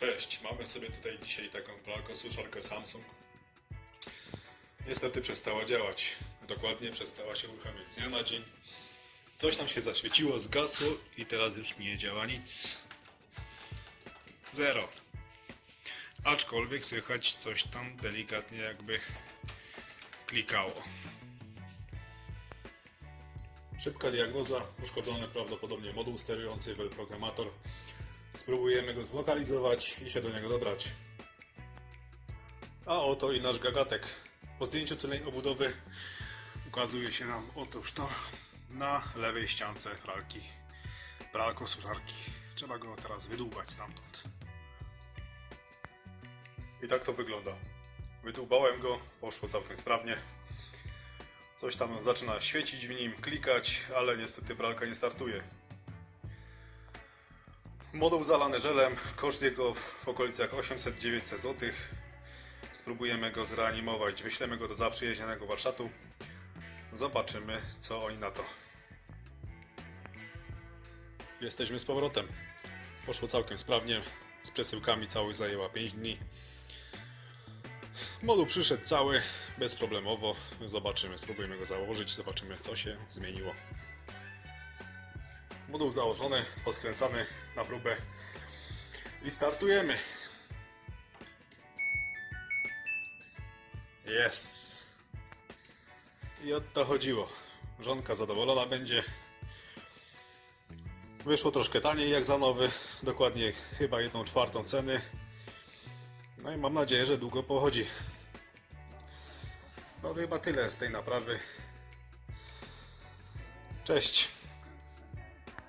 Cześć, mamy sobie tutaj dzisiaj taką suszarkę Samsung. Niestety przestała działać. Dokładnie przestała się uruchamiać z dnia na dzień. Coś nam się zaświeciło, zgasło i teraz już nie działa nic. Zero. Aczkolwiek słychać coś tam delikatnie jakby klikało. Szybka diagnoza, uszkodzony prawdopodobnie moduł sterujący programator. Spróbujemy go zlokalizować i się do niego dobrać. A oto i nasz gagatek. Po zdjęciu tylnej obudowy ukazuje się nam otóż to na lewej ściance pralki. Pralko suszarki. Trzeba go teraz wydłubać stamtąd. I tak to wygląda. Wydłubałem go, poszło całkiem sprawnie. Coś tam zaczyna świecić w nim, klikać, ale niestety pralka nie startuje. Moduł zalany żelem, koszt jego w okolicach 800-900 zł. Spróbujemy go zreanimować, wyślemy go do zaprzyjaźnionego warsztatu. Zobaczymy, co oni na to. Jesteśmy z powrotem. Poszło całkiem sprawnie. Z przesyłkami całość zajęła 5 dni. Moduł przyszedł cały, bezproblemowo. Zobaczymy, spróbujemy go założyć, zobaczymy, co się zmieniło. Moduł założony, poskręcany na próbę i startujemy. Jest. I o to chodziło. Żonka zadowolona będzie. Wyszło troszkę taniej jak za nowy, dokładnie chyba jedną czwartą ceny. No i mam nadzieję, że długo pochodzi. No to chyba tyle z tej naprawy. Cześć.